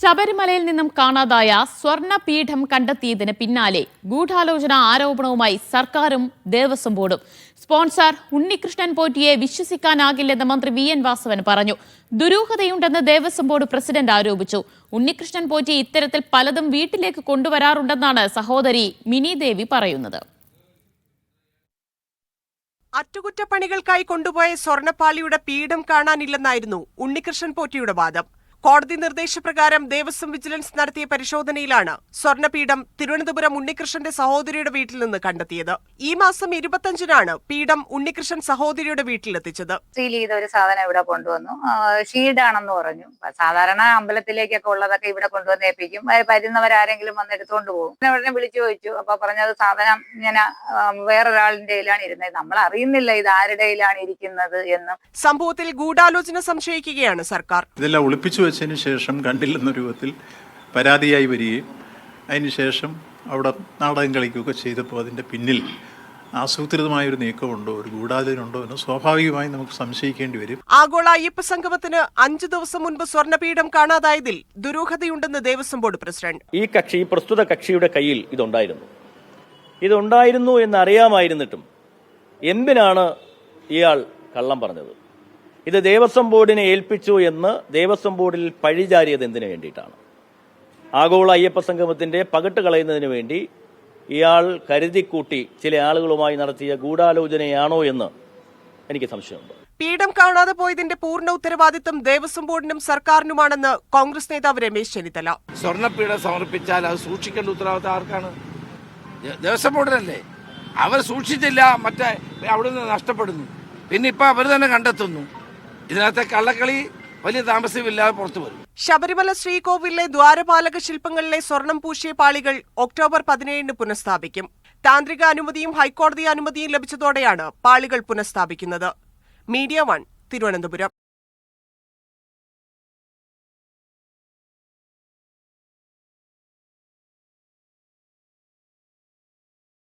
ശബരിമലയിൽ നിന്നും കാണാതായ സ്വർണപീഠം കണ്ടെത്തിയതിന് പിന്നാലെ ഗൂഢാലോചന ആരോപണവുമായി സർക്കാരും ദേവസ്വം ബോർഡും. സ്പോൺസർ ഉണ്ണികൃഷ്ണൻ പോറ്റിയെ വിശ്വസിക്കാനാകില്ലെന്ന് മന്ത്രി വി എൻ വാസവൻ പറഞ്ഞു. ദുരൂഹതയുണ്ടെന്ന് ദേവസ്വം ബോർഡ് പ്രസിഡന്റ് ആരോപിച്ചു. ഉണ്ണികൃഷ്ണൻ പോറ്റി ഇത്തരത്തിൽ പലതും വീട്ടിലേക്ക് കൊണ്ടുവരാറുണ്ടെന്നാണ് സഹോദരി മിനി ദേവി പറയുന്നത്. അറ്റകുറ്റപ്പണികൾക്കായി കൊണ്ടുപോയ സ്വർണപ്പാളിയുടെ പീഠം കാണാനില്ലെന്നായിരുന്നു ഉണ്ണികൃഷ്ണൻ പോറ്റിയുടെ വാദം. കോടതി നിർദ്ദേശപ്രകാരം ദേവസ്വം വിജിലൻസ് നടത്തിയ പരിശോധനയിലാണ് സ്വർണപീഠം തിരുവനന്തപുരം ഉണ്ണികൃഷ്ണന്റെ സഹോദരിയുടെ വീട്ടിൽ നിന്ന് കണ്ടെത്തിയത്. ഈ മാസം ഇരുപത്തഞ്ചിനാണ് പീഠം ഉണ്ണികൃഷ്ണൻ സഹോദരിയുടെ വീട്ടിലെത്തിച്ചത്. സീൽ ചെയ്ത ഒരു സാധനം ഇവിടെ കൊണ്ടുവന്നു. ഷീൽഡ് ആണെന്ന് പറഞ്ഞു. സാധാരണ അമ്പലത്തിലേക്കൊക്കെ ഉള്ളതൊക്കെ ഇവിടെ കൊണ്ടുവന്ന് ഏൽപ്പിക്കും. വരുന്നവരാരെങ്കിലും വന്ന് എടുത്തുകൊണ്ട് പോകും. പിന്നെ ഉടനെ വിളിച്ചു ചോദിച്ചു. അപ്പൊ പറഞ്ഞത് സാധനം ഇങ്ങനെ വേറൊരാളിന്റെ കയ്യിലാണ് ഇരുന്നത്. നമ്മൾ അറിയുന്നില്ല ഇത് ആരുടെ കയ്യിലാണ് ഇരിക്കുന്നത് എന്ന്. സംഭവത്തിൽ ഗൂഢാലോചന സംശയിക്കുകയാണ് സർക്കാർ. ഇതെല്ലാം ഒളിപ്പിച്ചു വെച്ചതിന് ശേഷം കണ്ടില്ലെന്ന രൂപത്തിൽ പരാതിയായി വരികയും അതിനുശേഷം അവിടെ നാടകം കളിക്കുകയൊക്കെ ചെയ്തപ്പോൾ അതിന്റെ പിന്നിൽ ആസൂത്രിതമായൊരു നീക്കമുണ്ടോ? ഒരു ഗൂഢാലോചനയുണ്ടോ എന്ന് സ്വാഭാവികമായി നമുക്ക് സംശയിക്കേണ്ടി വരും. ആഗോള അയ്യപ്പ സംഗമത്തിന് അഞ്ചു ദിവസം മുൻപ് സ്വർണപീഠം കാണാതായതിൽ ദുരൂഹതയുണ്ടെന്ന് ദേവസ്വം ബോർഡ് പ്രസിഡന്റ്. ഈ കക്ഷി ഈ പ്രസ്തുത കക്ഷിയുടെ കയ്യിൽ ഇതുണ്ടായിരുന്നു. ഇതുണ്ടായിരുന്നു എന്നറിയാമായിരുന്നിട്ടും എന്തിനാണ് ഇയാൾ കള്ളം പറഞ്ഞത്? ഇത് ദേവസ്വം ബോർഡിനെ ഏൽപ്പിച്ചു എന്ന് ദേവസ്വം ബോർഡിൽ പഴിചാരിയത് എന്തിനു വേണ്ടിയിട്ടാണ്? ആഗോള അയ്യപ്പ സംഗമത്തിന്റെ പകട്ട് കളയുന്നതിന് വേണ്ടി ഇയാൾ കരുതിക്കൂട്ടി ചില ആളുകളുമായി നടത്തിയ ഗൂഢാലോചനയാണോ എന്ന് എനിക്ക് സംശയമുണ്ട്. പീഠം കാണാതെ പോയതിന്റെ പൂർണ ഉത്തരവാദിത്തം ദേവസ്വം ബോർഡിനും സർക്കാരിനുമാണെന്ന് കോൺഗ്രസ് നേതാവ് രമേശ് ചെന്നിത്തല. സ്വർണപ്പീഠം സമർപ്പിച്ചാൽ അത് സൂക്ഷിക്കേണ്ട ഉത്തരവാദിത്തം ആർക്കാണ്? ദേവസ്വം ബോർഡിനല്ലേ അവർ സൂക്ഷിച്ചില്ല മറ്റേ അവിടുന്ന് നഷ്ടപ്പെടുന്നു. പിന്നെ ഇപ്പൊ അവർ തന്നെ കണ്ടെത്തുന്നു. ഇതിനകത്തെ കള്ളക്കളി വലിയ താമസമില്ലാതെ പുറത്തു വരും. ശബരിമല ശ്രീകോവിലെ ദ്വാരപാലക ശില്പങ്ങളിലെ സ്വർണം പൂശിയ പാളികൾ ഒക്ടോബർ പതിനേഴിന് പുനഃസ്ഥാപിക്കും. താന്ത്രിക അനുമതിയും ഹൈക്കോടതി അനുമതിയും ലഭിച്ചതോടെയാണ് പാളികൾ പുനഃസ്ഥാപിക്കുന്നത്. Media one Thiruvananthapuram.